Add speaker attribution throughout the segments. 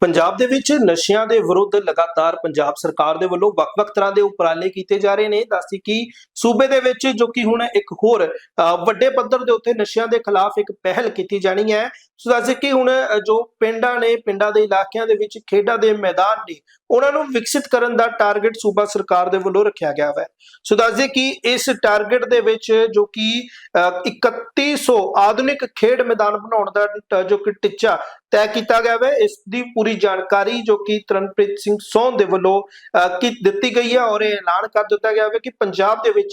Speaker 1: ਪੰਜਾਬ ਦੇ ਵਿੱਚ ਨਸ਼ਿਆਂ ਦੇ ਵਿਰੁੱਧ ਲਗਾਤਾਰ ਪੰਜਾਬ ਸਰਕਾਰ ਦੇ ਵੱਲੋਂ ਵੱਖ-ਵੱਖ ਤਰ੍ਹਾਂ ਦੇ ਉਪਰਾਲੇ ਕੀਤੇ ਜਾ ਰਹੇ ਨੇ। ਦੱਸਦੀ ਕਿ ਸੂਬੇ ਦੇ ਵਿੱਚ ਜੋ ਕਿ ਹੁਣ ਇੱਕ ਹੋਰ ਵੱਡੇ ਪੱਧਰ ਦੇ ਉੱਤੇ ਨਸ਼ਿਆਂ ਦੇ ਖਿਲਾਫ ਇੱਕ ਪਹਿਲ ਕੀਤੀ ਜਾਣੀ ਹੈ। ਸੋ ਦੱਸੀ ਕਿ ਹੁਣ ਜੋ ਪਿੰਡਾਂ ਨੇ ਪਿੰਡਾਂ ਦੇ ਇਲਾਕਿਆਂ ਦੇ ਵਿੱਚ ਖੇਡਾਂ ਦੇ ਮੈਦਾਨ ਨੇ ਉਹਨਾਂ ਨੂੰ ਵਿਕਸਿਤ ਕਰਨ ਦਾ ਟਾਰਗੇਟ ਸੂਬਾ ਸਰਕਾਰ ਦੇ ਵੱਲੋਂ ਰੱਖਿਆ ਗਿਆ ਹੈ। ਸੋ ਦੱਸਦੇ ਕਿ ਇਸ ਟਾਰਗੇਟ ਦੇ ਵਿੱਚ ਜੋ ਕਿ ਅ, 3100 ਆਧੁਨਿਕ ਖੇਡ ਮੈਦਾਨ ਬਣਾਉਣ ਦਾ ਜੋ ਕਿ ਟੀਚਾ ਤੈਅ ਕੀਤਾ ਗਿਆ ਹੈ ਇਸ ਦੀ ਪੂਰੀ ਜਾਣਕਾਰੀ ਜੋ ਕਿ ਤਰਨਪ੍ਰੀਤ ਸਿੰਘ ਸੋਹਨ ਦੇ ਵੱਲੋਂ ਅ, ਦਿੱਤੀ ਗਈ ਹੈ ਔਰ ਇਹ ਐਲਾਨ ਕਰ ਦਿੱਤਾ ਗਿਆ ਹੈ ਕਿ ਪੰਜਾਬ ਦੇ ਵਿੱਚ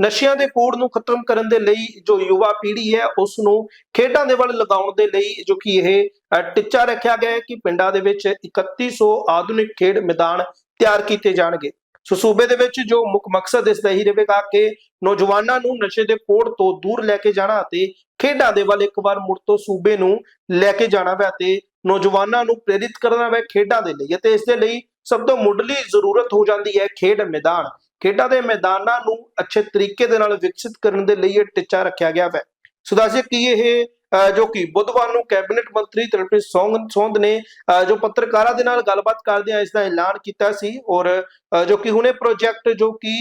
Speaker 1: ਨਸ਼ਿਆਂ ਦੇ ਕੋੜ ਨੂੰ ਖਤਮ ਕਰਨ ਦੇ ਲਈ ਜੋ ਯੁਵਾ ਪੀੜ੍ਹੀ ਹੈ ਉਸ ਨੂੰ ਖੇਡਾਂ ਦੇ ਵੱਲ ਲਗਾਉਣ ਦੇ ਲਈ ਜੋ ਕਿ ਇਹ ਅ, ਰੱਖਿਆ ਗਿਆ ਹੈ ਕਿ ਪਿੰਡਾਂ ਦੇ ਵਿੱਚ 3100 ਆਧੁਨਿਕ ਖੇਡ ਮੈਦਾਨ ਤਿਆਰ ਕੀਤੇ ਜਾਣਗੇ। ਸੋ ਸੂਬੇ ਦੇ ਵਿੱਚ ਜੋ ਮੁੱਖ ਮਕਸਦ ਇਸ ਦਾ ਹੀ ਰਹੇਗਾ ਕਿ ਨੌਜਵਾਨਾਂ ਨੂੰ ਨਸ਼ੇ ਦੇ ਕੋੜ ਤੋਂ ਦੂਰ ਲੈ ਕੇ ਜਾਣਾ ਅਤੇ ਖੇਡਾਂ ਦੇ ਵੱਲ ਇੱਕ ਵਾਰ ਮੁੜ ਤੋਂ ਸੂਬੇ ਨੂੰ ਲੈ ਕੇ ਜਾਣਾ ਹੈ ਅਤੇ ਨੌਜਵਾਨਾਂ ਨੂੰ ਪ੍ਰੇਰਿਤ ਕਰਨਾ ਹੈ ਖੇਡਾਂ ਦੇ ਲਈ ਅਤੇ ਇਸ ਦੇ ਲਈ ਸਭ ਤੋਂ ਮੁੱਢਲੀ ਜ਼ਰੂਰਤ ਹੋ ਜਾਂਦੀ ਹੈ ਖੇਡ ਮੈਦਾਨ। ਖੇਡਾਂ ਦੇ ਮੈਦਾਨਾਂ ਨੂੰ ਅੱਛੇ ਤਰੀਕੇ ਦੇ ਨਾਲ ਵਿਕਸਿਤ ਕਰਨ ਦੇ ਲਈ ਇਹ ਟੀਚਾ ਰੱਖਿਆ ਗਿਆ ਹੈ ਸੋ ਦੱਸਿਏ ਕਿ ਇਹ ਜੋ ਕਿ ਬੁੱਧਵਾਰ ਨੂੰ ਕੈਬਨਿਟ ਮੰਤਰੀ ਤਰਨਪ੍ਰੀਤ ਸੌਂਗ ਸੌਂਦ ਨੇ ਜੋ ਪੱਤਰਕਾਰਾਂ ਦੇ ਨਾਲ ਗੱਲਬਾਤ ਕਰਦਿਆਂ ਇਸ ਦਾ ਐਲਾਨ ਕੀਤਾ ਸੀ ਔਰ ਜੋ ਕਿ ਹੁਣੇ ਪ੍ਰੋਜੈਕਟ ਜੋ ਕਿ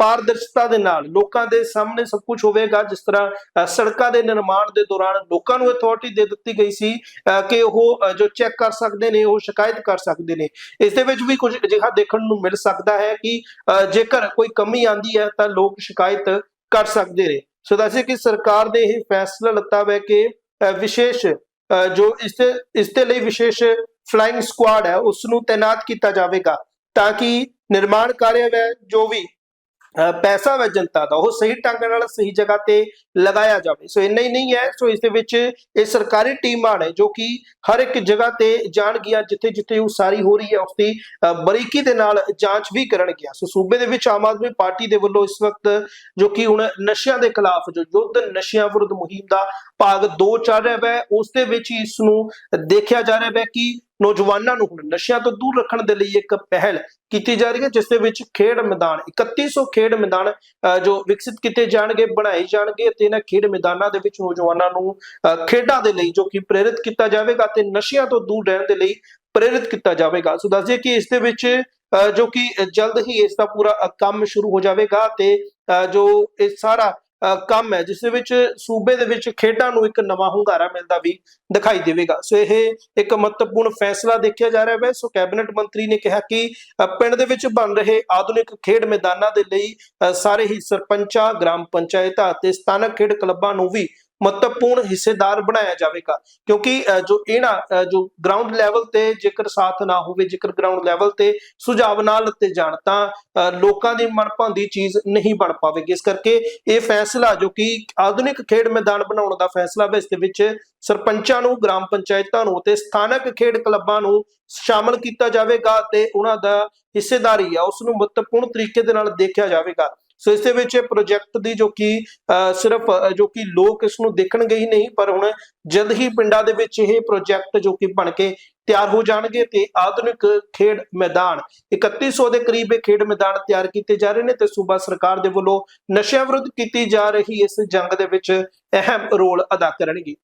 Speaker 1: ਪਾਰਦਰਸ਼ਤਾ ਦੇ ਨਾਲ ਲੋਕਾਂ ਦੇ ਸਾਹਮਣੇ ਸਭ ਕੁਝ ਹੋਵੇਗਾ ਜਿਸ ਤਰ੍ਹਾਂ ਸੜਕਾਂ ਦੇ ਨਿਰਮਾਣ ਦੇ ਦੌਰਾਨ ਲੋਕਾਂ ਨੂੰ ਅਥਾਰਟੀ ਦੇ ਦਿੱਤੀ ਗਈ ਸੀ ਅ, ਕਿ ਉਹ ਜੋ ਚੈੱਕ ਕਰ ਸਕਦੇ ਨੇ ਉਹ ਸ਼ਿਕਾਇਤ ਕਰ ਸਕਦੇ ਨੇ। ਇਸ ਦੇ ਵਿੱਚ ਵੀ ਕੁਝ ਅਜਿਹਾ ਦੇਖਣ ਨੂੰ ਮਿਲ ਸਕਦਾ ਹੈ ਕਿ ਅ, ਜੇਕਰ ਕੋਈ ਕਮੀ ਆਂਦੀ ਹੈ ਤਾਂ ਲੋਕ ਸ਼ਿਕਾਇਤ ਕਰ ਸਕਦੇ ਨੇ। ਸੋ ਦੱਸਿਆ ਕਿ ਸਰਕਾਰ ਨੇ ਇਹ ਫੈਸਲਾ ਲਿੱਤਾ ਹੈ ਕਿ ਅ, ਵਿਸ਼ੇਸ਼ ਅ, ਜੋ ਇਸ ਦੇ ਇਸ ਦੇ ਲਈ ਵਿਸ਼ੇਸ਼ ਫਲਾਈਂਗ ਸਕੁਆਡ ਹੈ ਉਸ ਨੂੰ ਤਾਇਨਾਤ ਕੀਤਾ ਜਾਵੇਗਾ ਤਾਂ ਕਿ ਨਿਰਮਾਣ ਕਾਰਜ ਹੈ ਜੋ ਵੀ ਪੈਸਾ ਵਾ ਜਨਤਾ ਦਾ, ਉਹ ਸਹੀ ਢੰਗ ਨਾਲ ਸਹੀ ਜਗ੍ਹਾ ਤੇ ਲਗਾਇਆ ਜਾਵੇ। ਸੋ ਇੰਨਾ ਹੀ ਨਹੀਂ ਹੈ, ਸੋ ਇਸ ਦੇ ਵਿੱਚ ਇਹ ਸਰਕਾਰੀ ਟੀਮਾਂ ਨੇ ਜੋ ਕਿ ਹਰ ਇੱਕ ਜਗ੍ਹਾ ਤੇ ਜਾਣਗੀਆਂ ਜਿੱਥੇ ਜਿੱਥੇ ਉਹ ਸਾਰੀ ਹੋ ਰਹੀ ਹੈ ਉਸ ਦੀ ਬਰੀਕੀ ਦੇ ਨਾਲ ਜਾਂਚ ਵੀ ਕਰਨਗੀਆਂ। ਸੋ ਸੂਬੇ ਦੇ ਵਿੱਚ ਆਮ ਆਦਮੀ ਪਾਰਟੀ ਦੇ ਵੱਲੋਂ ਇਸ ਵਕਤ ਜੋ ਕਿ ਹੁਣ ਨਸ਼ਿਆਂ ਦੇ ਖਿਲਾਫ, ਜੋ ਯੁੱਧ ਨਸ਼ਿਆਂ ਵਿਰੁੱਧ ਮੁਹਿੰਮ ਦਾ ਭਾਗ 2 ਚੱਲ ਰਿਹਾ ਹੈ, ਉਸ ਦੇ ਵਿੱਚ ਹੀ ਇਸ ਨੂੰ ਦੇਖਿਆ ਜਾ ਰਿਹਾ ਹੈ ਕਿ ਨੌਜਵਾਨਾਂ ਨੂੰ ਹੁਣ ਨਸ਼ਿਆਂ ਤੋਂ ਦੂਰ ਰੱਖਣ ਦੇ ਲਈ ਇੱਕ ਪਹਿਲ ਕੀਤੀ ਜਾ ਰਹੀ ਹੈ ਜਿਸ ਦੇ ਵਿੱਚ ਖੇਡ ਮੈਦਾਨ 3100 ਖੇਡ ਮੈਦਾਨ ਜੋ ਵਿਕਸਿਤ ਕੀਤੇ ਜਾਣਗੇ ਬਣਾਏ ਜਾਣਗੇ ਅਤੇ ਇਹਨਾਂ ਖੇਡ ਮੈਦਾਨਾਂ ਦੇ ਵਿੱਚ ਨੌਜਵਾਨਾਂ ਨੂੰ ਅ, ਖੇਡਾਂ ਦੇ ਲਈ ਜੋ ਕਿ ਪ੍ਰੇਰਿਤ ਕੀਤਾ ਜਾਵੇਗਾ ਤੇ ਨਸ਼ਿਆਂ ਤੋਂ ਦੂਰ ਰਹਿਣ ਦੇ ਲਈ ਪ੍ਰੇਰਿਤ ਕੀਤਾ ਜਾਵੇਗਾ। ਸੋ ਦੱਸਦੇ ਕਿ ਇਸ ਦੇ ਵਿੱਚ ਅ, ਜੋ ਕਿ ਜਲਦ ਹੀ ਇਸ ਦਾ ਪੂਰਾ ਕੰਮ ਸ਼ੁਰੂ ਹੋ ਜਾਵੇਗਾ ਤੇ ਅ, ਜੋ ਇਹ ਸਾਰਾ ਕੰਮ ਹੈ ਜਿਸ ਦੇ ਵਿੱਚ ਸੂਬੇ ਦੇ ਵਿੱਚ ਖੇਡਾਂ ਨੂੰ ਇੱਕ ਨਵਾਂ ਹੁੰਗਾਰਾ ਮਿਲਦਾ ਵੀ ਦਿਖਾਈ ਦੇਵੇਗਾ। ਸੋ ਇਹ ਇੱਕ ਮਹੱਤਵਪੂਰਨ ਫੈਸਲਾ ਦੇਖਿਆ ਜਾ ਰਿਹਾ ਹੈ ਸੋ ਕੈਬਨਿਟ ਮੰਤਰੀ ਨੇ ਕਿਹਾ ਕਿ ਪਿੰਡ ਦੇ ਵਿੱਚ ਬਣ ਰਹੇ ਆਧੁਨਿਕ ਖੇਡ ਮੈਦਾਨਾਂ ਦੇ ਲਈ ਅ, ਸਾਰੇ ਹੀ ਸਰਪੰਚਾਂ ਗ੍ਰਾਮ ਪੰਚਾਇਤਾਂ ਅਤੇ ਸਥਾਨਕ ਖੇਡ ਕਲੱਬਾਂ ਨੂੰ ਵੀ ਮਹੱਤਵਪੂਰਨ ਹਿੱਸੇਦਾਰ ਬਣਾਇਆ ਜਾਵੇਗਾ। ਕਿਉਂਕਿ ਜੋ ਇਹਨਾਂ ਜੋ ਗਰਾਊਂਡ ਲੈਵਲ ਤੇ ਜੇਕਰ ਸਾਥ ਨਾ ਹੋਵੇ, ਜੇਕਰ ਗਰਾਊਂਡ ਲੈਵਲ ਤੇ ਸੁਝਾਵ ਨਾ ਲੱਤੇ ਜਾਣ, ਤਾਂ ਲੋਕਾਂ ਦੀ ਮਨਪਾਉਂਦੀ ਚੀਜ਼ ਨਹੀਂ ਬਣ ਪਾਵੇਗੀ। ਇਸ ਕਰਕੇ ਇਹ ਫੈਸਲਾ, ਜੋ ਕਿ ਆਧੁਨਿਕ ਖੇਡ ਮੈਦਾਨ ਬਣਾਉਣ ਦਾ ਫੈਸਲਾ ਹੈ ਇਸ ਦੇ ਵਿੱਚ ਸਰਪੰਚਾਂ ਨੂੰ, ਗ੍ਰਾਮ ਪੰਚਾਇਤਾਂ ਨੂੰ ਤੇ ਸਥਾਨਕ ਖੇਡ ਕਲੱਬਾਂ ਨੂੰ ਸ਼ਾਮਲ ਕੀਤਾ ਜਾਵੇਗਾ ਤੇ ਉਹਨਾਂ ਦਾ ਹਿੱਸੇਦਾਰੀ ਆ ਉਸ ਨੂੰ ਮਹੱਤਵਪੂਰਨ ਤਰੀਕੇ ਦੇ ਨਾਲ ਦੇਖਿਆ ਜਾਵੇਗਾ। ਸੋ ਇਸ ਦੇ ਵਿੱਚ ਇਹ ਪ੍ਰੋਜੈਕਟ ਦੀ ਜੋ ਕਿ ਅ, ਸਿਰਫ ਜੋ ਕਿ ਲੋਕ ਇਸ ਨੂੰ ਦੇਖਣਗੇ ਹੀ ਨਹੀਂ ਪਰ ਹੁਣ ਜਲਦ ਹੀ ਪਿੰਡਾਂ ਦੇ ਵਿੱਚ ਇਹ ਪ੍ਰੋਜੈਕਟ ਜੋ ਕਿ ਬਣ ਕੇ ਤਿਆਰ ਹੋ ਜਾਣਗੇ ਤੇ ਆਧੁਨਿਕ ਖੇਡ ਮੈਦਾਨ 3100 ਦੇ ਕਰੀਬ ਇਹ ਖੇਡ ਮੈਦਾਨ ਤਿਆਰ ਕੀਤੇ ਜਾ ਰਹੇ ਨੇ ਤੇ ਸੂਬਾ ਸਰਕਾਰ ਦੇ ਵੱਲੋਂ ਨਸ਼ਿਆਂ ਵਿਰੁੱਧ ਕੀਤੀ ਜਾ ਰਹੀ ਇਸ ਜੰਗ ਦੇ ਵਿੱਚ ਅਹਿਮ ਰੋਲ ਅਦਾ ਕਰਨਗੇ।